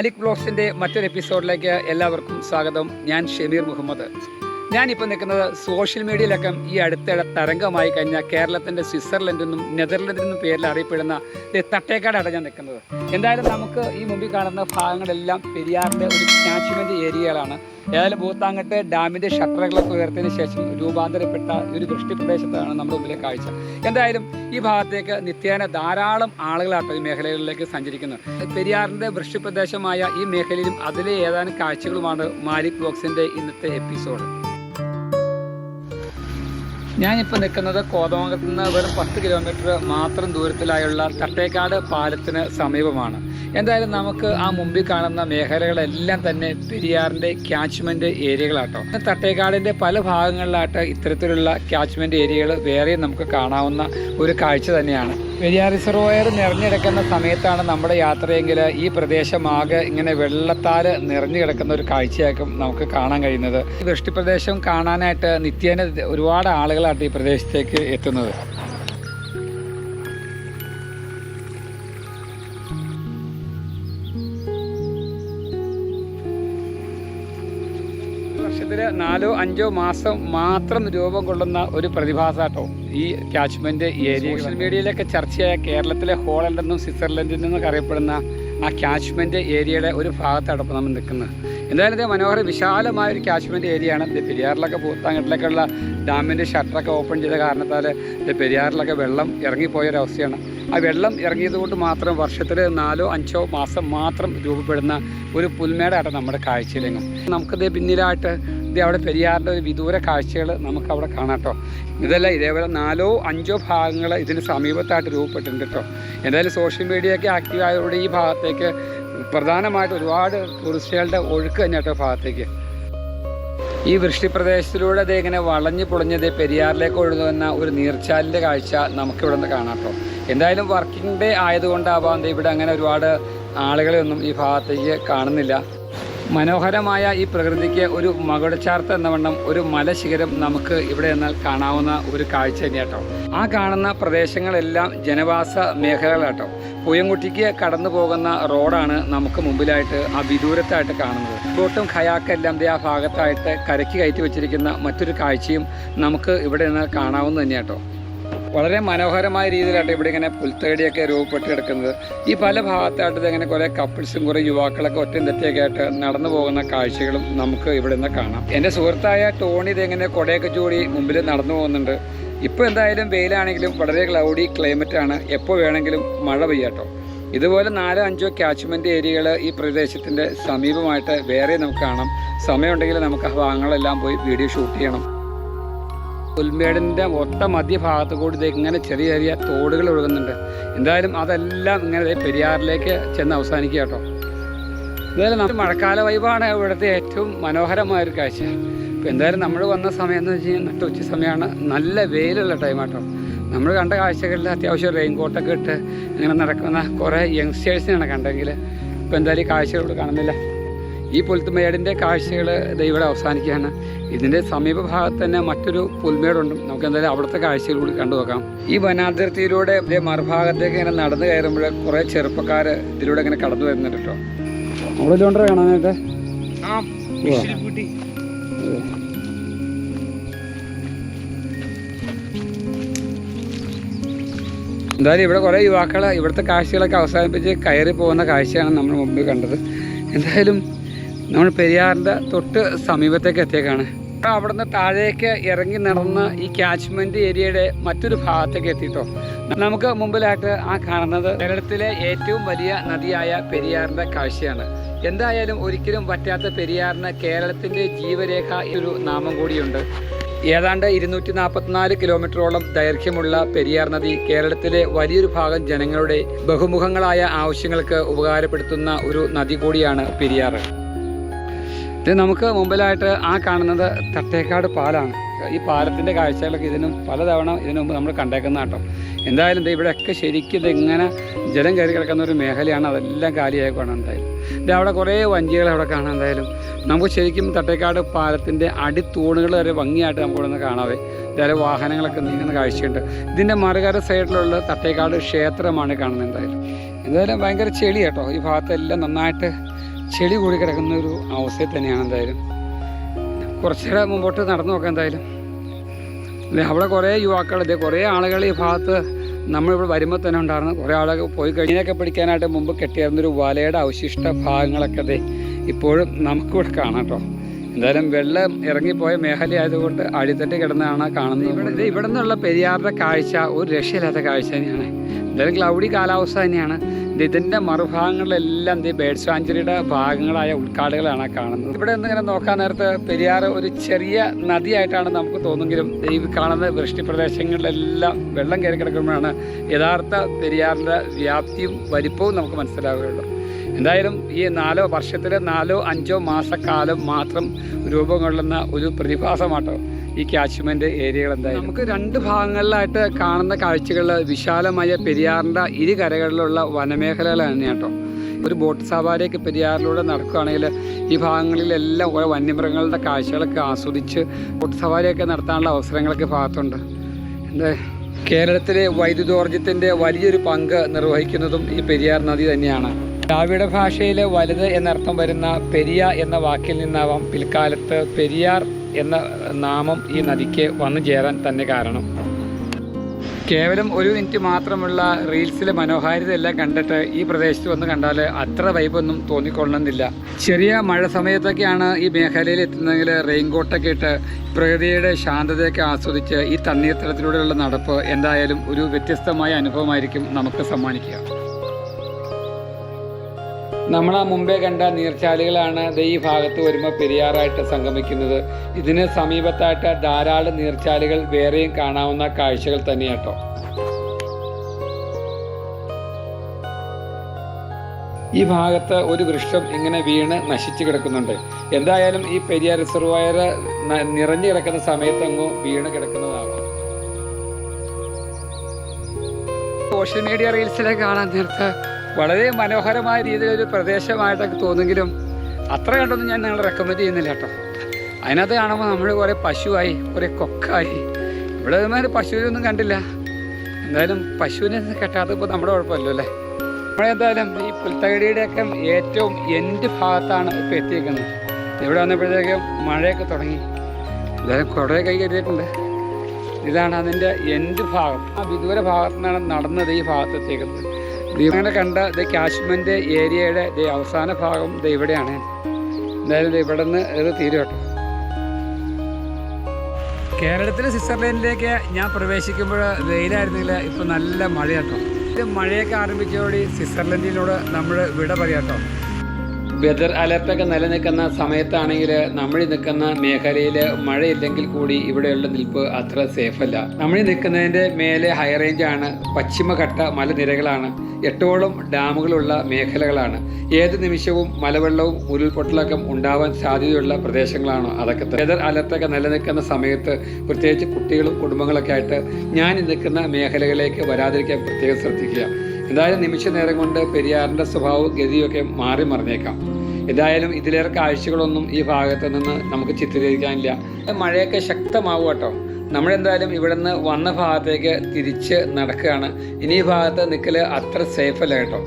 മാലിക് ബ്ലോഗ്സിന്റെ മറ്റൊരു എപ്പിസോഡിലേക്ക് എല്ലാവർക്കും സ്വാഗതം. ഞാൻ ഷമീർ മുഹമ്മദ്. ഞാനിപ്പോൾ നിൽക്കുന്നത് സോഷ്യൽ മീഡിയയിലൊക്കെ ഈ അടുത്തിടെ തരംഗമായി കഴിഞ്ഞ കേരളത്തിന്റെ നെതർലൻഡിൽ നിന്നും പേരിൽ അറിയപ്പെടുന്ന തട്ടേക്കാടാണ് ഞാൻ നിൽക്കുന്നത്. എന്തായാലും നമുക്ക് ഈ മുമ്പിൽ കാണുന്ന ഭാഗങ്ങളെല്ലാം പെരിയാറിന്റെ ഒരു കാച്ച്മെന്റ് ഏരിയകളാണ്. ഏതായാലും ഭൂത്താങ്കട്ട് ഡാമിന്റെ ഷട്ടറുകളൊക്കെ ഉയർത്തിയതിന് ശേഷം രൂപാന്തരപ്പെട്ട ഒരു വൃഷ്ടിപ്രദേശത്താണ് നമ്മുടെ മുമ്പിലെ കാഴ്ച. എന്തായാലും ഈ ഭാഗത്തേക്ക് നിത്യേന ധാരാളം ആളുകളാണ് ഈ മേഖലകളിലേക്ക് സഞ്ചരിക്കുന്നത്. പെരിയാറിന്റെ വൃഷ്ടിപ്രദേശമായ ഈ മേഖലയിലും അതിലെ ഏതാനും കാഴ്ചകളുമാണ് മാലിക് ബോക്സിന്റെ ഇന്നത്തെ എപ്പിസോഡ്. ഞാനിപ്പോൾ നിൽക്കുന്നത് കോതമംഗലത്ത് നിന്ന് വെറും പത്ത് കിലോമീറ്റർ മാത്രം ദൂരത്തിലായുള്ള തട്ടേക്കാട് പാലത്തിന് സമീപമാണ്. എന്തായാലും നമുക്ക് ആ മുമ്പിൽ കാണുന്ന മേഖലകളെല്ലാം തന്നെ പെരിയാറിന്റെ ക്യാച്ച്മെന്റ് ഏരിയകളാട്ടോ തട്ടേക്കാടിന്റെ പല ഭാഗങ്ങളിലായിട്ട് ഇത്തരത്തിലുള്ള ക്യാച്ച്മെന്റ് ഏരിയകൾ വേറെയും നമുക്ക് കാണാവുന്ന ഒരു കാഴ്ച തന്നെയാണ്. പെരിയാർ റിസർവോയർ നിറഞ്ഞിടക്കുന്ന സമയത്താണ് നമ്മുടെ യാത്രയെങ്കിൽ ഈ പ്രദേശമാകെ ഇങ്ങനെ വെള്ളത്താൽ നിറഞ്ഞു കിടക്കുന്ന ഒരു കാഴ്ചയാക്കും നമുക്ക് കാണാൻ കഴിയുന്നത്. വൃഷ്ടിപ്രദേശം കാണാനായിട്ട് നിത്യേന ഒരുപാട് ആളുകളാണ് ഈ പ്രദേശത്തേക്ക് എത്തുന്നത്. വർഷത്തിൽ നാലോ അഞ്ചോ മാസം മാത്രം രൂപം കൊള്ളുന്ന ഒരു പ്രതിഭാസാട്ടോ. ഈ ക്യാച്ച്മെന്റ് ഏരിയ സോഷ്യൽ മീഡിയയിലൊക്കെ ചർച്ചയായ കേരളത്തിലെ ഹോളണ്ടെന്നും സ്വിറ്റ്സർലൻഡിൽ നിന്നൊക്കെ അറിയപ്പെടുന്ന ആ ക്യാച്ച്മെന്റ് ഏരിയയുടെ ഒരു ഭാഗത്താണ് ഇപ്പോൾ നമ്മൾ നിൽക്കുന്നത്. എന്തായാലും ഇത് മനോഹര വിശാലമായ ഒരു കാശ്മീർ ഏരിയയാണ് ഇത്. പെരിയാറിലൊക്കെ പൂത്താങ്കട്ടിലേക്കുള്ള ഡാമിന്റെ ഷട്ടറൊക്കെ ഓപ്പൺ ചെയ്ത കാരണത്താൽ ഇത് പെരിയാറിലൊക്കെ വെള്ളം ഇറങ്ങിപ്പോയൊരവസ്ഥയാണ്. ആ വെള്ളം ഇറങ്ങിയത് കൊണ്ട് മാത്രം വർഷത്തിൽ നാലോ അഞ്ചോ മാസം മാത്രം രൂപപ്പെടുന്ന ഒരു പുൽമേടായിട്ട് നമ്മുടെ കാഴ്ചയിലെങ്ങും നമുക്കിത് പിന്നിലായിട്ട് ഇത് അവിടെ പെരിയാറിന്റെ ഒരു വിദൂര കാഴ്ചകൾ നമുക്ക് അവിടെ കാണാം കേട്ടോ. ഇതല്ല ഇതേപോലെ നാലോ അഞ്ചോ ഭാഗങ്ങൾ ഇതിന് സമീപത്തായിട്ട് രൂപപ്പെട്ടിട്ടുണ്ട് കേട്ടോ. എന്തായാലും സോഷ്യൽ മീഡിയയൊക്കെ ആക്റ്റീവ് ആയതോടെ ഈ ഭാഗത്തേക്ക് പ്രധാനമായിട്ട് ഒരുപാട് ടൂറിസ്റ്റുകളുടെ ഒഴുക്ക് തന്നെ കേട്ടോ ഭാഗത്തേക്ക്. ഈ വൃഷ്ടിപ്രദേശത്തിലൂടെ അത് ഇങ്ങനെ വളഞ്ഞു പൊളിഞ്ഞത് പെരിയാറിലേക്ക് ഒഴുകുന്ന ഒരു നീർച്ചാലിന്റെ കാഴ്ച നമുക്കിവിടെ നിന്ന് കാണാം കേട്ടോ. എന്തായാലും വർക്കിംഗ് ഡേ ആയതുകൊണ്ടാവാം ഇവിടെ അങ്ങനെ ഒരുപാട് ആളുകളെയൊന്നും ഈ ഭാഗത്തേക്ക് കാണുന്നില്ല. മനോഹരമായ ഈ പ്രകൃതിക്ക് ഒരു മകുടച്ചാർത്ത് എന്ന വണ്ണം ഒരു മലശിഖരം നമുക്ക് ഇവിടെ എന്നാൽ കാണാവുന്ന ഒരു കാഴ്ച തന്നെയാട്ടോ ആ കാണുന്ന പ്രദേശങ്ങളെല്ലാം ജനവാസ മേഖലകളാട്ടോ പുയംകുട്ടിക്ക് കടന്നു പോകുന്ന റോഡാണ് നമുക്ക് മുമ്പിലായിട്ട് ആ വിദൂരത്തായിട്ട് കാണുന്നത്. ബോട്ടും ഖയാക്കെല്ലാം ആ ഭാഗത്തായിട്ട് കരയ്ക്ക് കയറ്റി വെച്ചിരിക്കുന്ന മറ്റൊരു കാഴ്ചയും നമുക്ക് ഇവിടെ നിന്ന് കാണാവുന്ന തന്നെയാട്ടോ വളരെ മനോഹരമായ രീതിയിലായിട്ട് ഇവിടെ ഇങ്ങനെ പുൽത്തടിയൊക്കെ രൂപപ്പെട്ട് കിടക്കുന്നത് ഈ പല ഭാഗത്തായിട്ട് ഇങ്ങനെ കുറേ കപ്പിൾസും കുറേ യുവാക്കളൊക്കെ ഒറ്റയും തെറ്റിയൊക്കെ ആയിട്ട് നടന്നു പോകുന്ന കാഴ്ചകളും നമുക്ക് ഇവിടെ നിന്ന് കാണാം. എന്റെ സുഹൃത്തായ ടോണി ഇതെങ്ങനെ കുടയൊക്കെ ചൂടി മുമ്പിൽ നടന്നു പോകുന്നുണ്ട്. ഇപ്പോൾ എന്തായാലും വെയിലാണെങ്കിലും വളരെ ക്ലൗഡി ആണ്. എപ്പോൾ വേണമെങ്കിലും മഴ പെയ്യാട്ടോ. ഇതുപോലെ നാലോ അഞ്ചോ ക്യാച്ച്മെന്റ് ഏരിയകൾ ഈ പ്രദേശത്തിന്റെ സമീപമായിട്ട് വേറെ നമുക്ക് കാണാം. സമയമുണ്ടെങ്കിൽ നമുക്ക് ആ ഭാഗങ്ങളെല്ലാം പോയി വീഡിയോ ഷൂട്ട് ചെയ്യണം. പുൽമേടിന്റെ ഒട്ട മധ്യഭാഗത്ത് കൂടി ഇത് ഇങ്ങനെ ചെറിയ ചെറിയ തോടുകൾ ഒഴുകുന്നുണ്ട്. എന്തായാലും അതെല്ലാം ഇങ്ങനെ പെരിയാറിലേക്ക് ചെന്ന് അവസാനിക്കുക കേട്ടോ. എന്തായാലും നമ്മൾ മഴക്കാല വൈബാണ് ഇവിടുത്തെ ഏറ്റവും മനോഹരമായ ഒരു കാഴ്ച. ഇപ്പം എന്തായാലും നമ്മൾ വന്ന സമയം എന്ന് വെച്ച് കഴിഞ്ഞാൽ നട്ട് ഉച്ച സമയമാണ് നല്ല വെയിലുള്ള ടൈം കേട്ടോ. നമ്മൾ കണ്ട കാഴ്ചകളിൽ അത്യാവശ്യം റെയിൻ കോട്ടൊക്കെ ഇട്ട് ഇങ്ങനെ നടക്കുന്ന കുറേ യങ്സ്റ്റേഴ്സിനാണ് കണ്ടെങ്കിൽ ഇപ്പം എന്തായാലും കാഴ്ചകളോട് കാണുന്നില്ല. ഈ പുൽത്തുമേടിന്റെ കാഴ്ചകൾ ഇവിടെ അവസാനിക്കുകയാണ്. ഇതിന്റെ സമീപഭാഗത്ത് തന്നെ മറ്റൊരു പുൽമേടുണ്ട്. നമുക്ക് എന്തായാലും അവിടുത്തെ കാഴ്ചകൾ കൂടി കണ്ടു നോക്കാം. ഈ വനാതിർത്തിയിലൂടെ മറുഭാഗത്തേക്ക് ഇങ്ങനെ നടന്നു കയറുമ്പോൾ കുറേ ചെറുപ്പക്കാർ ഇതിലൂടെ ഇങ്ങനെ കടന്നു വരുന്നുണ്ട് കേട്ടോ. നമ്മളിതുകൊണ്ട് കാണാനായിട്ട് എന്തായാലും ഇവിടെ കുറേ യുവാക്കൾ ഇവിടുത്തെ കാഴ്ചകളൊക്കെ അവസാനിപ്പിച്ച് കയറി പോകുന്ന കാഴ്ചയാണ് നമ്മൾ മുമ്പിൽ കണ്ടത്. എന്തായാലും നമ്മൾ പെരിയാറിന്റെ തൊട്ട് സമീപത്തേക്ക് എത്തിയേക്കാണ്. അപ്പോൾ അവിടുന്ന് താഴേക്ക് ഇറങ്ങി നടന്ന് ഈ ക്യാച്ച്മെന്റ് ഏരിയയുടെ മറ്റൊരു ഭാഗത്തേക്ക് എത്തിയിട്ടോ. നമുക്ക് മുമ്പിലായിട്ട് ആ കാണുന്നത് കേരളത്തിലെ ഏറ്റവും വലിയ നദിയായ പെരിയാറിന്റെ കാഴ്ചയാണ്. എന്തായാലും ഒരിക്കലും പറ്റാത്ത പെരിയാറിന് കേരളത്തിന്റെ ജീവരേഖ ഒരു നാമം കൂടിയുണ്ട്. ഏതാണ്ട് ഇരുന്നൂറ്റി നാൽപ്പത്തിനാല് കിലോമീറ്ററോളം ദൈർഘ്യമുള്ള പെരിയാർ നദി കേരളത്തിലെ വലിയൊരു ഭാഗം ജനങ്ങളുടെ ബഹുമുഖങ്ങളായ ആവശ്യങ്ങൾക്ക് ഉപകാരപ്പെടുത്തുന്ന ഒരു നദി കൂടിയാണ് പെരിയാർ. ഇത് നമുക്ക് മുമ്പിലായിട്ട് ആ കാണുന്നത് തട്ടേക്കാട് പാലാണ്. ഈ പാലത്തിന്റെ കാഴ്ചകളൊക്കെ ഇതിനും പലതവണ ഇതിനു മുമ്പ് നമ്മൾ കണ്ടേക്കുന്ന കേട്ടോ. എന്തായാലും ഇവിടെയൊക്കെ ശരിക്കും ഇതിങ്ങനെ ജലം കയറി കിടക്കുന്ന ഒരു മേഖലയാണ്. അതെല്ലാം കാലിയായി കാണാൻ എന്തായാലും. ഇത് അവിടെ കുറേ വഞ്ചികൾ അവിടെ കാണാൻ എന്തായാലും. നമുക്ക് ശരിക്കും തട്ടേക്കാട് പാലത്തിന്റെ അടിത്തൂണുകൾ വരെ ഭംഗിയായിട്ട് നമുക്ക് ഇവിടെ നിന്ന് കാണാവേ. ഇതായാലും വാഹനങ്ങളൊക്കെ നീങ്ങുന്ന കാഴ്ചയുണ്ട്. ഇതിന്റെ മറുകര സൈഡിലുള്ള തട്ടേക്കാട് ക്ഷേത്രമാണ് കാണുന്നത് എന്തായാലും. എന്തായാലും ഭയങ്കര ചെളി കേട്ടോ. ഈ ഭാഗത്തെല്ലാം നന്നായിട്ട് ചെളി കൂടി കിടക്കുന്ന ഒരു അവസ്ഥയിൽ തന്നെയാണ് എന്തായാലും. കുറച്ചുകൂടെ മുമ്പോട്ട് നടന്നു നോക്കാം എന്തായാലും. അവിടെ കുറേ യുവാക്കൾ ഇതേ കുറേ ആളുകൾ ഈ ഭാഗത്ത് നമ്മളിവിടെ വരുമ്പോൾ തന്നെ ഉണ്ടായിരുന്നു. കുറേ ആളുകൾ പോയി കഴിഞ്ഞൊക്കെ പിടിക്കാനായിട്ട് മുമ്പ് കെട്ടിയിരുന്നൊരു വലയുടെ അവശിഷ്ട ഭാഗങ്ങളൊക്കെ അതെ ഇപ്പോഴും നമുക്കിവിടെ കാണാം കേട്ടോ. എന്തായാലും വെള്ളം ഇറങ്ങിപ്പോയ മേഖല ആയതുകൊണ്ട് അടിത്തട്ടി കിടന്നാണ് കാണുന്നത്. ഇവിടെ ഇവിടെ നിന്നുള്ള പെരിയാറിന്റെ കാഴ്ച ഒരു രക്ഷയില്ലാത്ത കാഴ്ച തന്നെയാണ്. എന്തായാലും ക്ലൗഡി കാലാവസ്ഥ തന്നെയാണ്. ഇത് ഇതിന്റെ മറുഭാഗങ്ങളിലെല്ലാം ഈ ബേഡ് സാഞ്ചുറിയുടെ ഭാഗങ്ങളായ ഉൾക്കാടുകളാണ് കാണുന്നത്. ഇവിടെ നിന്ന് നോക്കാൻ നേരത്തെ പെരിയാർ ഒരു ചെറിയ നദിയായിട്ടാണ് നമുക്ക് തോന്നുമെങ്കിലും ഈ കാണുന്ന വൃഷ്ടി പ്രദേശങ്ങളിലെല്ലാം വെള്ളം കയറി കിടക്കുമ്പോഴാണ് യഥാർത്ഥ പെരിയാറിന്റെ വ്യാപ്തിയും വലിപ്പവും നമുക്ക് മനസ്സിലാവുകയുള്ളൂ. എന്തായാലും ഈ നാലോ വർഷത്തിലെ നാലോ അഞ്ചോ മാസക്കാലം മാത്രം രൂപം കൊള്ളുന്ന ഒരു പ്രതിഭാസമാട്ടോ. ഈ കാച്ച്മെന്റ് ഏരിയകൾ എന്തായാലും? നമുക്ക് രണ്ട് ഭാഗങ്ങളിലായിട്ട് കാണുന്ന കാഴ്ചകൾ വിശാലമായ പെരിയാറിന്റെ ഇരു കരകളിലുള്ള വനമേഖലകൾ തന്നെയാണ് കേട്ടോ. ഒരു ബോട്ട് സവാരിയൊക്കെ പെരിയാറിലൂടെ നടക്കുകയാണെങ്കിൽ ഈ ഭാഗങ്ങളിലെല്ലാം ഓരോ വന്യമൃഗങ്ങളുടെ കാഴ്ചകളൊക്കെ ആസ്വദിച്ച് ബോട്ട് സവാരിയൊക്കെ നടത്താനുള്ള അവസരങ്ങളൊക്കെ ഭാഗത്തുണ്ട്. എന്താ? കേരളത്തിലെ വൈദ്യുതോർജത്തിന്റെ വലിയൊരു പങ്ക് നിർവഹിക്കുന്നതും ഈ പെരിയാർ നദി തന്നെയാണ്. ദ്രാവിഡ ഭാഷയിലെ വലുത് എന്നർത്ഥം വരുന്ന പെരിയ എന്ന വാക്കിൽ നിന്നാവാം പിൽക്കാലത്ത് പെരിയാർ എന്ന നാമം ഈ നദിക്ക് വന്നു ചേരാൻ തന്നെ കാരണം. കേവലം ഒരു മിനിറ്റ് മാത്രമുള്ള റീൽസിലെ മനോഹാരിത എല്ലാം കണ്ടിട്ട് ഈ പ്രദേശത്ത് വന്ന് കണ്ടാൽ അത്ര വൈബൊന്നും തോന്നിക്കൊള്ളണമെന്നില്ല. ചെറിയ മഴ സമയത്തൊക്കെയാണ് ഈ മേഖലയിൽ എത്തുന്നതെങ്കിൽ റെയിൻകോട്ടൊക്കെ ഇട്ട് പ്രകൃതിയുടെ ശാന്തതയൊക്കെ ആസ്വദിച്ച് ഈ തണ്ണീർത്തടത്തിലൂടെയുള്ള നടപ്പ് എന്തായാലും ഒരു വ്യത്യസ്തമായ അനുഭവമായിരിക്കും നമുക്ക് സമ്മാനിക്കുക. നമ്മൾ ആ മുമ്പേ കണ്ട നീർച്ചാലുകളാണ് ദേ ഈ ഭാഗത്ത് വരുമ്പോൾ പെരിയാറായിട്ട് സംഗമിക്കുന്നത്. ഇതിന് സമീപത്തായിട്ട് ധാരാളം നീർച്ചാലുകൾ വേറെയും കാണാവുന്ന കാഴ്ചകൾ തന്നെയാട്ടോ. ഈ ഭാഗത്ത് ഒരു വൃക്ഷം ഇങ്ങനെ വീണ് നശിച്ചു കിടക്കുന്നുണ്ട്. എന്തായാലും ഈ പെരിയാർ റിസർവയർ നിറഞ്ഞു കിടക്കുന്ന സമയത്ത് അങ്ങ് വീണ് കിടക്കുന്നതാണ്. സോഷ്യൽ മീഡിയ റീൽസിലെ കാണാൻ നേരത്ത് വളരെ മനോഹരമായ രീതിയിൽ ഒരു പ്രദേശമായിട്ടൊക്കെ തോന്നുമെങ്കിലും അത്ര കണ്ടൊന്നും ഞാൻ നിങ്ങൾ റെക്കമെൻഡ് ചെയ്യുന്നില്ല കേട്ടോ. അതിനകത്ത് കാണുമ്പോൾ നമ്മൾ കുറേ പശുവായി കുറേ കൊക്കായി. ഇവിടെ ഇതുമാതിരി പശുവിനൊന്നും കണ്ടില്ല. എന്തായാലും പശുവിനെ കെട്ടാത്തപ്പോൾ നമ്മുടെ കുഴപ്പമല്ലോ അല്ലേ? നമ്മളെന്തായാലും ഈ പുൽത്തകടിയുടെയൊക്കെ ഏറ്റവും എന്റെ ഭാഗത്താണ് ഇപ്പോൾ എത്തിയിരിക്കുന്നത് ഇവിടെ വന്നപ്പോഴത്തേക്കും മഴയൊക്കെ തുടങ്ങി. എന്തായാലും കുറേ കൈ കരുതിയിട്ടുണ്ട് ഇതാണ് അതിന്റെ എന്റെ ഭാഗം. ആ വിദൂര ഭാഗത്തു നിന്നാണ് നടന്നത് ഈ ഭാഗത്തെത്തിക്കുന്നത് അങ്ങനെ കണ്ട ഇത് കാശ്മീരിന്റെ ഏരിയയുടെ അവസാന ഭാഗം ഇത് ഇവിടെയാണ്. എന്തായാലും ഇവിടെ നിന്ന് ഇത് തീരുവട്ടെ കേരളത്തിലെ സ്വിറ്റ്സർലൻഡിലേക്ക് ഞാൻ പ്രവേശിക്കുമ്പോൾ വെയിലായിരുന്നില്ല ഇപ്പോൾ നല്ല മഴ കേട്ടോ ഇത് മഴയൊക്കെ ആരംഭിച്ചതോടെ സ്വിറ്റ്സർലൻഡിനോട് നമ്മൾ വിട പറയാം കേട്ടോ വെതർ അലർട്ടൊക്കെ നിലനിൽക്കുന്ന സമയത്താണെങ്കിൽ നമ്മൾ നിൽക്കുന്ന മേഖലയിൽ മഴയില്ലെങ്കിൽ കൂടി ഇവിടെയുള്ള നിൽപ്പ് അത്ര സേഫല്ല നമ്മൾ നിൽക്കുന്നതിന്റെ മേലെ ഹൈ റേഞ്ചാണ് പശ്ചിമഘട്ട മലനിരകളാണ്. എട്ടോളം ഡാമുകളുള്ള മേഖലകളാണ്. ഏത് നിമിഷവും മലവെള്ളവും ഉരുൾപൊട്ടലൊക്കെ ഉണ്ടാവാൻ സാധ്യതയുള്ള പ്രദേശങ്ങളാണ് അതൊക്കെ വെതർ അലർട്ടൊക്കെ നിലനിൽക്കുന്ന സമയത്ത് പ്രത്യേകിച്ച് കുട്ടികളും കുടുംബങ്ങളൊക്കെ ആയിട്ട് ഞാൻ നിൽക്കുന്ന മേഖലകളിലേക്ക് വരാതിരിക്കാൻ പ്രത്യേകം ശ്രദ്ധിക്കുക. എന്തായാലും നിമിഷ നേരം കൊണ്ട് പെരിയാറിന്റെ സ്വഭാവവും ഗതിയൊക്കെ മാറി മറിഞ്ഞേക്കാം. എന്തായാലും ഇതിലേറെ കാഴ്ചകളൊന്നും ഈ ഭാഗത്ത് നിന്ന് നമുക്ക് ചിത്രീകരിക്കാനില്ല. മഴയൊക്കെ ശക്തമാവും കേട്ടോ. നമ്മളെന്തായാലും ഇവിടെ നിന്ന് വന്ന ഭാഗത്തേക്ക് തിരിച്ച് നടക്കുകയാണ്. ഇനി ഭാഗത്ത് നിൽക്കൽ അത്ര സേഫ് അല്ല കേട്ടോ.